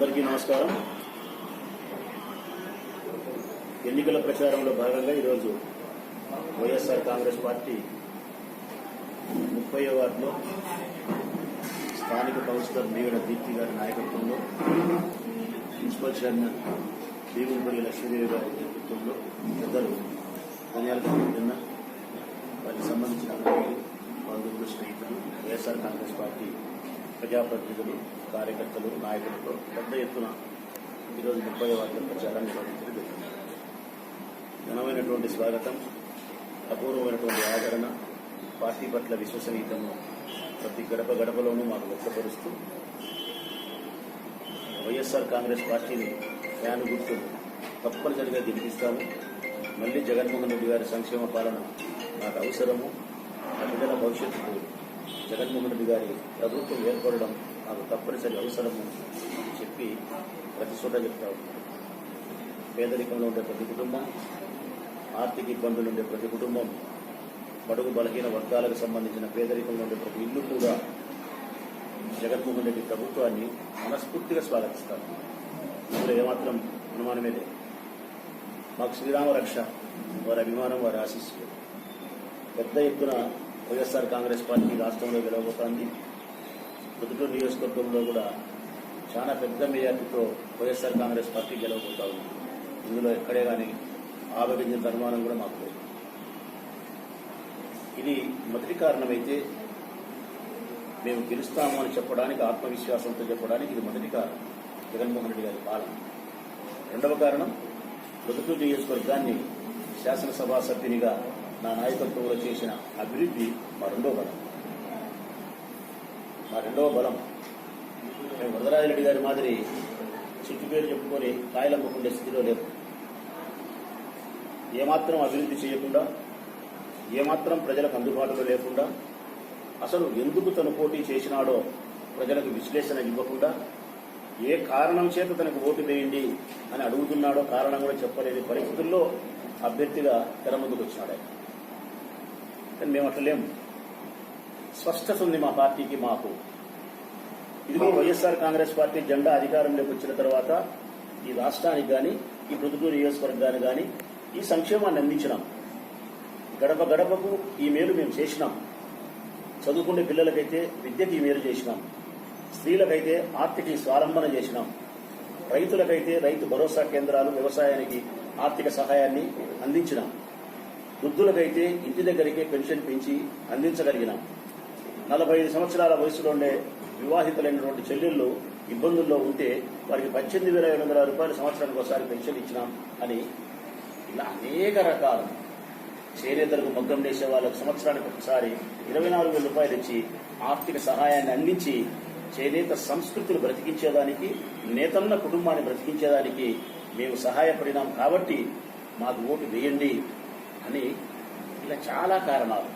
అందరికీ నమస్కారం. ఎన్నికల ప్రచారంలో భాగంగా ఈరోజు వైఎస్ఆర్ కాంగ్రెస్ పార్టీ ముప్పై వార్డులో స్థానిక కౌన్సిలర్ మీగడ దీప్తి గారి నాయకత్వంలో ప్రిన్సిపల్ చైర్మన్ భీములపల్లి లక్ష్మీదేవి గారి నేతృత్వంలో ఇద్దరు ధన్యాలు ప్రజాప్రతినిధులు కార్యకర్తలు నాయకులతో పెద్ద ఎత్తున ఈరోజు ముప్పై వార్డుల ప్రచారం నిర్వహించడం జరిగింది. ఘనమైనటువంటి స్వాగతం అపూర్వమైనటువంటి ఆదరణ పార్టీ పట్ల విశ్వసనీయతను ప్రతి గడప గడపలోనూ మాకు వ్యక్తపరుస్తూ వైఎస్ఆర్ కాంగ్రెస్ పార్టీని ఫ్యాన్ గుర్తు తప్పనిసరిగా గెలిపిస్తాము. మళ్ళీ జగన్మోహన్ రెడ్డి గారి సంక్షేమ పాలన నాకు అవసరము. ఆ బిడ్డల భవిష్యత్తుకు జగన్మోహన్ రెడ్డి గారి ప్రభుత్వం ఏర్పడడం నాకు తప్పనిసరి అవసరము అని చెప్పి ప్రతి చోట చెప్తా పేదరికంలో ఉండే ప్రతి కుటుంబం ఆర్థిక ఇబ్బందులు ఉండే ప్రతి కుటుంబం బడుగు బలహీన వర్గాలకు సంబంధించిన పేదరికంలో ఉండే ప్రతి ఇల్లు కూడా జగన్మోహన్ రెడ్డి ప్రభుత్వాన్ని మనస్ఫూర్తిగా స్వాగతిస్తారు ఇందులో ఏమాత్రం అనుమానమే లేదు. మాకు శ్రీరామ రక్ష వారి అభిమానం వారి ఆశీస్సులు. పెద్ద ఎత్తున వైఎస్ఆర్ కాంగ్రెస్ పార్టీ రాష్ట్రంలో గెలవబోతోంది. ప్రొద్దుటూరు నియోజకవర్గంలో కూడా చాలా పెద్ద మెజార్టీతో వైఎస్ఆర్ కాంగ్రెస్ పార్టీ గెలవబోతా ఉంది ఇందులో ఎక్కడే కానీ ఆవగించిన అనుమానం కూడా మాకు లేదు. ఇది మొదటి కారణమైతే మేము గెలుస్తాము అని చెప్పడానికి ఆత్మవిశ్వాసంతో చెప్పడానికి ఇది మొదటి కారణం. జగన్మోహన్ రెడ్డి గారి పాలన. రెండవ కారణం పొద్దుటూరు నియోజకవర్గాన్ని శాసనసభా సభ్యునిగా నా నాయకత్వంలో చేసిన అభివృద్ధి మా రెండో బలం. మా రెండవ బలం. మేము వరదరాజరెడ్డి గారి మాదిరి చిట్టు పేరు చెప్పుకొని కాయలమ్మకుండే స్థితిలో లేవు ఏమాత్రం అభివృద్ధి చేయకుండా ఏమాత్రం ప్రజలకు అందుబాటులో లేకుండా అసలు ఎందుకు తను పోటీ చేసినాడో ప్రజలకు విశ్లేషణ ఇవ్వకుండా ఏ కారణం చేత తనకు ఓటు వేయండి అని అడుగుతున్నాడో కారణం కూడా చెప్పలేని పరిస్థితుల్లో అభ్యర్థిగా తెర ముందుకు వచ్చినాడు ఆయన. కానీ మేము అట్లా లేము. స్పష్టత ఉంది మా పార్టీకి మాకు. ఇదిగో వైఎస్ఆర్ కాంగ్రెస్ పార్టీ జెండా అధికారంలోకి వచ్చిన తర్వాత ఈ రాష్ట్రానికి కానీ ఈ ప్రొద్దుటూరు నియోజకవర్గానికి కానీ ఈ సంక్షేమాన్ని అందించినాం. గడప గడపకు ఈ మేలు మేము చేసినాం. చదువుకునే పిల్లలకైతే విద్యకి ఈ మేలు చేసినాం. స్త్రీలకైతే ఆర్థిక స్వాలంబన చేసినాం. రైతులకైతే రైతు భరోసా కేంద్రాలు వ్యవసాయానికి ఆర్థిక సహాయాన్ని అందించినాం. వృద్ధులకైతే ఇంటి దగ్గరికే పెన్షన్ పెంచి అందించగలిగినాం. నలభై ఐదు సంవత్సరాల వయసులో ఉండే వివాహితులైనటువంటి చెల్లెళ్ళు ఇబ్బందుల్లో ఉంటే వారికి పద్దెనిమిది వేల ఐదు వందల రూపాయలు సంవత్సరానికి ఒకసారి పెన్షన్ ఇచ్చినాం అని ఇలా అనేక రకాలు చేనేతలకు మగ్గం వేసే వాళ్ళకు సంవత్సరానికి ఒకసారి ఇరవై నాలుగు వేల రూపాయలు ఇచ్చి ఆర్థిక సహాయాన్ని అందించి చేనేత సంస్కృతిని బ్రతికించేదానికి నేతన్న కుటుంబాన్ని బ్రతికించేదానికి మేము సహాయపడినాం కాబట్టి మాకు ఓటు వేయండి. అని ఇలా చాలా కారణాలు.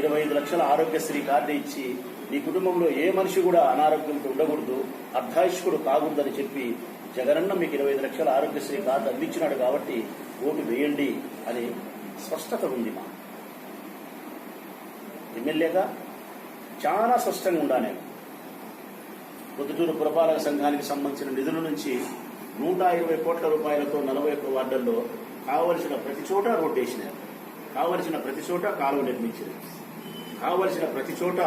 ఇరవై ఐదు లక్షల ఆరోగ్యశ్రీ కార్డు ఇచ్చి నీ కుటుంబంలో ఏ మనిషి కూడా అనారోగ్యంతో ఉండకూడదు అర్ధాయుష్కుడు కాకూడదని చెప్పి జగనన్న మీకు ఇరవై ఐదు లక్షల ఆరోగ్యశ్రీ కార్డు అందించినాడు కాబట్టి ఓటు వేయండి అని స్పష్టత ఉంది మా ఎమ్మెల్యేగా చాలా స్పష్టంగా ఉండా నేను. పొద్దుటూరు పురపాలక సంఘానికి సంబంధించిన నిధుల నుంచి నూట ఇరవై కోట్ల రూపాయలతో నలభై ఒక్క వార్డుల్లో కావలసిన ప్రతి చోట రోడ్డు వేసినారు కావలసిన ప్రతి చోట కాలువ నిర్మించారు కావలసిన ప్రతి చోట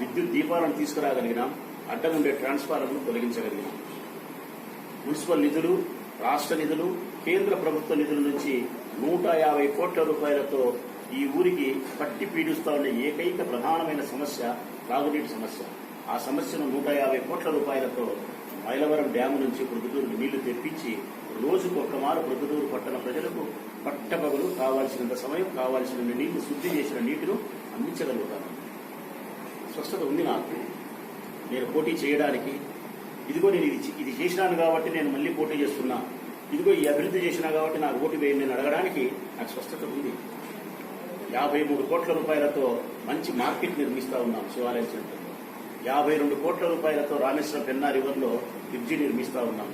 విద్యుత్ దీపాలను తీసుకురాగలిగినాం. అడ్డం ఉండే ట్రాన్స్ఫార్మర్ను తొలగించగలిగినాం. మున్సిపల్ నిధులు రాష్ట్ర నిధులు కేంద్ర ప్రభుత్వ నిధుల నుంచి నూట యాభై కోట్ల రూపాయలతో ఈ ఊరికి పట్టి పీడిస్తా ఉన్న ఏకైక ప్రధానమైన సమస్య తాగునీటి సమస్య. ఆ సమస్యను నూట యాభై కోట్ల రూపాయలతో మైలవరం డ్యాము నుంచి ఇప్పుడు నీళ్ళు రోజుకు రోజుకు ఒక్కమారు ప్రొద్దుటూరు పట్టణ ప్రజలకు పట్టపగలు కావాల్సినంత సమయం కావాల్సిన నీటిని శుద్ధి చేసిన నీటిను అందించగలుగుతాను. స్పష్టత ఉంది నాకు. నేను పోటీ చేయడానికి ఇదిగో నేను ఇది ఇది చేసినాను కాబట్టి నేను మళ్ళీ పోటీ చేస్తున్నా. ఇదిగో ఈ అభివృద్ధి చేసినా కాబట్టి నాకు ఓటు వేయండి నేను అడగడానికి నాకు స్పష్టత ఉంది. యాభై మూడు కోట్ల రూపాయలతో మంచి మార్కెట్ నిర్మిస్తా ఉన్నాం శివాలయం సెంటర్లో. యాభై రెండు కోట్ల రూపాయలతో రామేశ్వరం పెన్నా రివర్లో బ్రిడ్జి నిర్మిస్తా ఉన్నాం.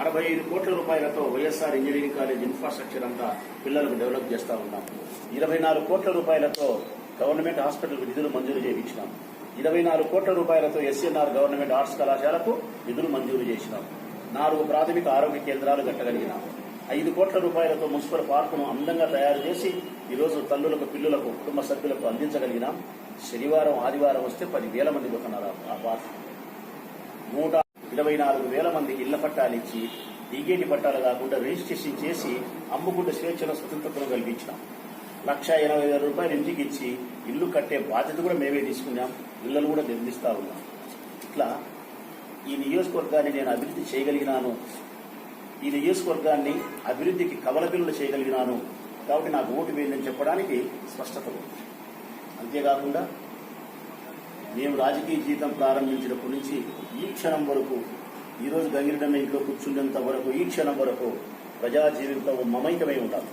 అరవై ఐదు కోట్ల రూపాయలతో వైఎస్ఆర్ ఇంజనీరింగ్ కాలేజ్ ఇన్ఫ్రాస్ట్రక్చర్ అంతా పిల్లలకు డెవలప్ చేస్తా ఉన్నాం. ఇరవై నాలుగు కోట్ల రూపాయలతో గవర్నమెంట్ హాస్పిటల్ నిధులు మంజూరు చేయించినాం. ఇరవై నాలుగు కోట్ల రూపాయలతో ఎస్ఎన్ఆర్ గవర్నమెంట్ ఆర్ట్స్ కళాశాలకు నిధులు మంజూరు చేసినాం. నాలుగు ప్రాథమిక ఆరోగ్య కేంద్రాలు కట్టగలిగినాం. ఐదు కోట్ల రూపాయలతో మున్సిపల్ పార్కును అందంగా తయారు చేసి ఈరోజు తల్లులకు పిల్లులకు కుటుంబ సభ్యులకు అందించగలిగినాం. శనివారం ఆదివారం వస్తే పదివేల మంది పోతున్నారు ఆ- ఆ పార్క్. నూట ఇరవై నాలుగు వేల మంది ఇళ్ళ పట్టాలు ఇచ్చి డిగేటి పట్టాలు కాకుండా రిజిస్ట్రేషన్ చేసి అమ్ముకుంటే స్వేచ్ఛను స్వతంత్రతను కల్పించినాం లక్ష ఎనభై వేల రూపాయలు ఇంటికి ఇచ్చి ఇల్లు కట్టే బాధ్యత కూడా మేమే తీసుకున్నాం. ఇళ్ళను కూడా నిర్మిస్తా ఉన్నాం. ఇట్లా ఈ నియోజకవర్గాన్ని నేను అభివృద్ధి చేయగలిగినాను. ఈ నియోజకవర్గాన్ని అభివృద్ధికి కవలపిల్లలు చేయగలిగినాను. కాబట్టి నాకు ఓటు వేయందని చెప్పడానికి స్పష్టత ఉంది. అంతేకాకుండా మేము రాజకీయ జీవితం ప్రారంభించినప్పటి నుంచి ఈ క్షణం వరకు ఈ రోజు గంగిరెడ్డన్న ఇంట్లో కూర్చున్నంత వరకు ఈ క్షణం వరకు ప్రజా జీవితం మమైకమై ఉండాలి.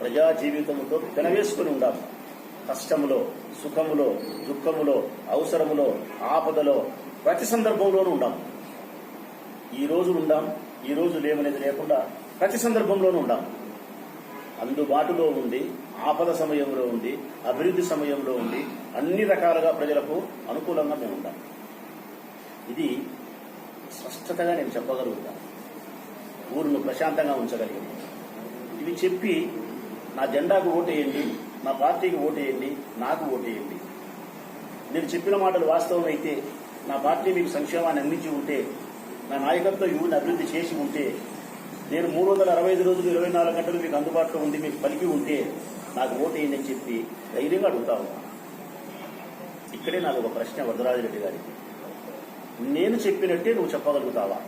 ప్రజా జీవితంతో పెనవేసుకుని ఉండాలి. కష్టములో సుఖములో దుఃఖములో అవసరములో ఆపదలో ప్రతి సందర్భంలోనూ ఉండాం ఈ రోజు ఉండాం ఈ రోజు లేవనేది లేకుండా ప్రతి సందర్భంలోనూ ఉండాం అందుబాటులో ఉండి ఆపద సమయంలో ఉండి అభివృద్ధి సమయంలో ఉండి అన్ని రకాలుగా ప్రజలకు అనుకూలంగా మేము ఉంటాం ఇది స్పష్టతగా నేను చెప్పగలుగుతాను. ఊరును ప్రశాంతంగా ఉంచగలిగింది ఇవి చెప్పి నా జెండాకు ఓటేయండి నా పార్టీకి ఓటేయండి నాకు ఓటేయండి. నేను చెప్పిన మాటలు వాస్తవం అయితే నా పార్టీ మీకు సంక్షేమాన్ని అందించి ఉంటే నా నాయకత్వం యువని అభివృద్ధి చేసి ఉంటే నేను మూడు వందల అరవై ఐదు రోజులు ఇరవై నాలుగు గంటలు మీకు అందుబాటులో ఉంది మీకు పలికి ఉంటే నాకు ఓటు అని చెప్పి ధైర్యంగా అడుగుతా ఉన్నా. ఇక్కడే నాకు ఒక ప్రశ్న వరదరాజిరెడ్డి గారికి. నేను చెప్పినట్టే నువ్వు చెప్పగలుగుతావా?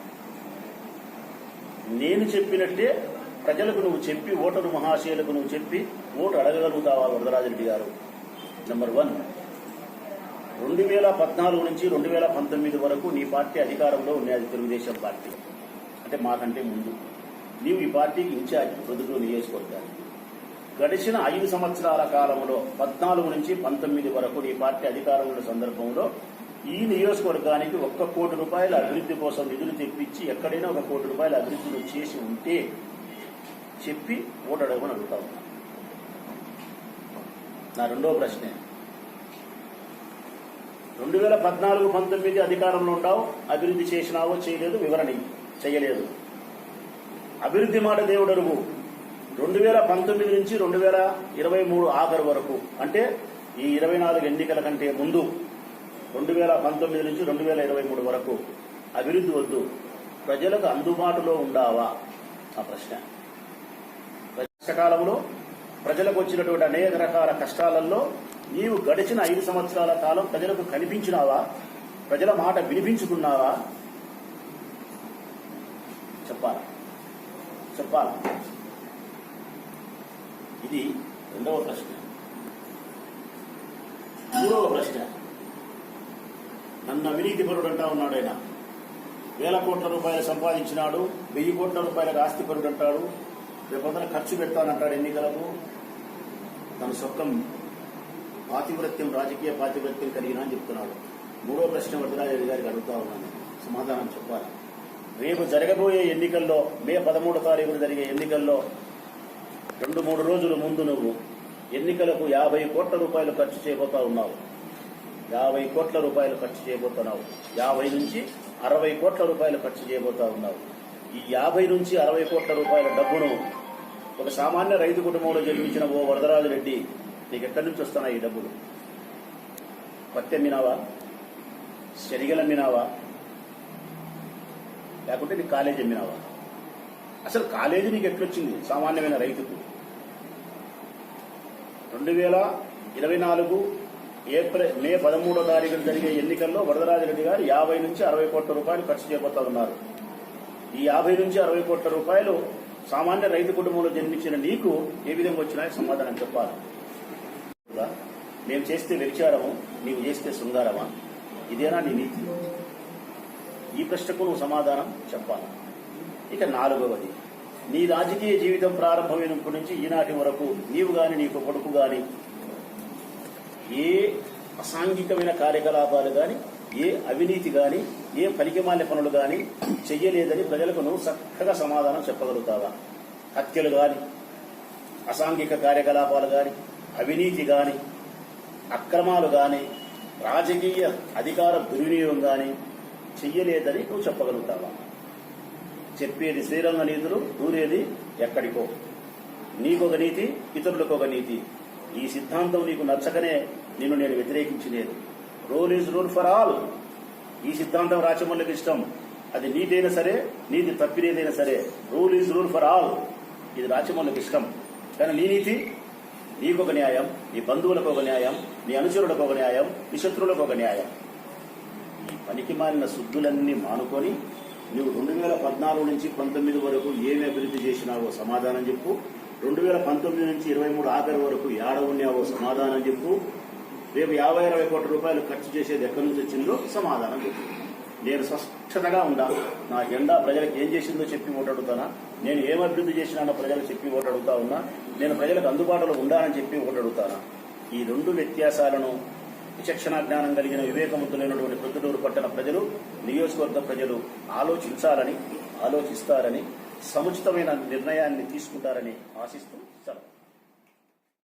నేను చెప్పినట్టే ప్రజలకు నువ్వు చెప్పి ఓటరు మహాశయులకు నువ్వు చెప్పి ఓటు అడగగలుగుతావా వరదరాజిరెడ్డి గారు? నెంబర్ వన్ రెండు వేల పద్నాలుగు నుంచి రెండు వేల పంతొమ్మిది వరకు నీ పార్టీ అధికారంలో ఉన్నది తెలుగుదేశం పార్టీ. అంటే మాకంటే ముందు. నీవు ఈ పార్టీకి ఇన్ఛార్జ్ ప్రొద్దుటూరు నియోజకవర్గానికి. గడిచిన ఐదు సంవత్సరాల కాలంలో పద్నాలుగు నుంచి పంతొమ్మిది వరకు నీ పార్టీ అధికారంలో సందర్భంలో ఈ నియోజకవర్గానికి ఒక్క కోటి రూపాయల అభివృద్ధి కోసం నిధులు తెప్పించి ఎక్కడైనా ఒక కోటి రూపాయల అభివృద్ధిని చేసి ఉంటే చెప్పి ఓటు అడగమని అడుగుతా ఉన్నా. నా రెండో ప్రశ్నే. రెండు వేల పద్నాలుగు పంతొమ్మిది అధికారంలో ఉన్నావు అభివృద్ధి చేసినావో చేయలేదు వివరణ చేయలేదు. అభివృద్ధి మాట దేవుడరువు రెండు వేల పంతొమ్మిది నుంచి రెండు వేల ఇరవై మూడు ఆఖరు వరకు. అంటే ఈ ఇరవై నాలుగు ఎన్నికల కంటే ముందు రెండు వేల పంతొమ్మిది నుంచి రెండు వేల ఇరవై మూడు వరకు అభివృద్ధి వద్దు. ప్రజలకు అందుబాటులో ఉండావా? ఆ ప్రశ్న. కష్టకాలంలో ప్రజలకు వచ్చినటువంటి అనేక రకాల కష్టాలలో నీవు గడిచిన ఐదు సంవత్సరాల కాలం ప్రజలకు కనిపించినావా? ప్రజల మాట వినిపించుకున్నావా? చెప్పాలి? చెప్పాలి? ఇది రెండవ ప్రశ్న. మూడవ ప్రశ్న. నన్ను అవినీతి పరుడు అంటా ఉన్నాడు ఆయన. వేల కోట్ల రూపాయలు సంపాదించినాడు వెయ్యి కోట్ల రూపాయలకు ఆస్తి పరుడు అంటాడు రేపొందర ఖర్చు పెడతానంటాడు ఎన్నికలకు. తన సొక్కం పాతివృత్యం రాజకీయ పాతివృత్యం కలిగిన అని చెప్తున్నాడు. మూడో ప్రశ్న వరదరాజరెడ్డి గారికి అడుగుతా ఉన్నాను. సమాధానం చెప్పాలి. రేపు జరగబోయే ఎన్నికల్లో మే పదమూడు తారీఖున జరిగే ఎన్నికల్లో రెండు మూడు రోజుల ముందు నువ్వు ఎన్నికలకు యాభై కోట్ల రూపాయలు ఖర్చు చేయబోతా ఉన్నావు. యాభై కోట్ల రూపాయలు ఖర్చు చేయబోతున్నావు. యాభై నుంచి అరవై కోట్ల రూపాయలు ఖర్చు చేయబోతా ఉన్నావు. ఈ యాభై నుంచి అరవై కోట్ల రూపాయల డబ్బును ఒక సామాన్య రైతు కుటుంబంలో జన్మించిన ఓ వరదరాజు రెడ్డి నీకు ఎక్కడి నుంచి వస్తున్నాయి ఈ డబ్బులు? పత్తి అమ్మినావా శనిగలు అమ్మినావా లేకుంటే నీ కాలేజీ అమ్మినావా అసలు కాలేజీ నీకు ఎట్లొచ్చింది? సామాన్యమైన రైతుకు. రెండు వేల ఇరవై నాలుగు ఏప్రిల్ మే పదమూడో తారీఖున జరిగే ఎన్నికల్లో వరదరాజరెడ్డి గారు యాభై నుంచి అరవై కోట్ల రూపాయలు ఖర్చు చేయబోతా ఉన్నారు. ఈ యాభై నుంచి అరవై కోట్ల రూపాయలు సామాన్య రైతు కుటుంబంలో జన్మించిన నీకు ఏ విధంగా వచ్చినాయో సమాధానం చెప్పాలి. మేము చేస్తే వ్యభిచారము నీవు చేస్తే శృంగారమా? ఇదేనా నీ నీతి? ఈ ప్రశ్నకు నువ్వు సమాధానం చెప్పాలి. ఇక నాలుగవది నీ రాజకీయ జీవితం ప్రారంభమైనప్పటి నుంచి ఈనాటి వరకు నీవు గాని నీకు కొడుకు గాని ఏ అసాంఘికమైన కార్యకలాపాలు గాని ఏ అవినీతి గాని ఏ పలికిమాల్య పనులు గాని చెయ్యలేదని ప్రజలకు నువ్వు చక్కగా సమాధానం చెప్పగలుగుతావా? హత్యలు గాని అసాంఘిక కార్యకలాపాలు గాని అవినీతి గాని అక్రమాలు గాని రాజకీయ అధికార దుర్వినియోగం గాని చెయ్యలేదని నువ్వు చెప్పగలుగుతావా? చెప్పేది శ్రీరంగ నీతులు దూరేది ఎక్కడికో. నీకొక నీతి ఇతరులకు ఒక నీతి. ఈ సిద్ధాంతం నీకు నచ్చకనే నిన్ను నేను వ్యతిరేకించలేదు. Rule is rule for all ఈ సిద్ధాంతం రాచమల్లికి ఇష్టం. అది నీటైనా సరే నీతి తప్పినేదైనా సరే rule is rule for all ఇది రాచమల్లికి ఇష్టం. కానీ నీ నీతి నీకొక న్యాయం నీ బంధువులకు ఒక న్యాయం నీ అనుచరులకు ఒక న్యాయం నీ శత్రువులకు ఒక న్యాయం. పనికి మారిన శుద్ధులన్నీ మానుకొని నువ్వు రెండు వేల పద్నాలుగు నుంచి పంతొమ్మిది వరకు ఏమి అభివృద్ధి చేసినావో సమాధానం చెప్పు. రెండు వేల పంతొమ్మిది నుంచి ఇరవై మూడు ఆఖరి వరకు ఏడ ఉన్నావో సమాధానం చెప్పు. రేపు యాభై ఇరవై కోట్ల రూపాయలు ఖర్చు చేసేది ఎక్కడి నుంచి వచ్చిందో సమాధానం చెప్పు. నేను స్పష్టతగా ఉండా నా జెండా ప్రజలకు ఏం చేసిందో చెప్పి ఓటడుగుతానా నేను ఏం అభివృద్ధి చేసినానో ప్రజలకు చెప్పి ఓటడుగుతా ఉన్నా? నేను ప్రజలకు అందుబాటులో ఉండాలని చెప్పి ఓటడుగుతానా ఈ రెండు వ్యత్యాసాలను విచక్షణ జ్ఞానం కలిగిన వివేకవంతులైనటువంటి ప్రొద్దుటూరు పట్టణ ప్రజలు నియోజకవర్గ ప్రజలు ఆలోచించాలని ఆలోచిస్తారని సముచితమైన నిర్ణయాన్ని తీసుకుంటారని ఆశిస్తూ సెలవు.